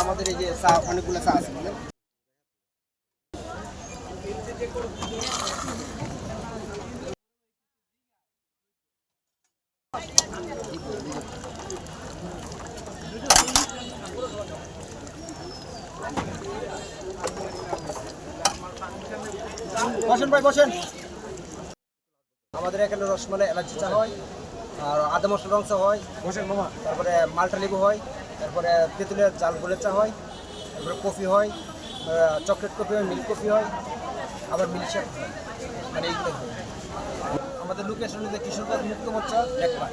আমাদের এই যে চা অনেকগুলো চা বসেন ভাই বসেন। আমাদের এখানে রসমালাই এলাচি চা হয় আর আদা মশলা রং চা হয়। বসেন মামা। তারপরে মালটা লেবু হয় তারপরে তেঁতুলের চাল গোলের চা হয় তারপরে কফি হয় চকলেট কফি হয় মিল্ক কফি হয় আবার মিল্ক শেক হয়। মানে এইগুলো হয়। আমাদের লোকেশন হচ্ছে কিশোরগঞ্জ মুক্ত মোর্চা দেখবা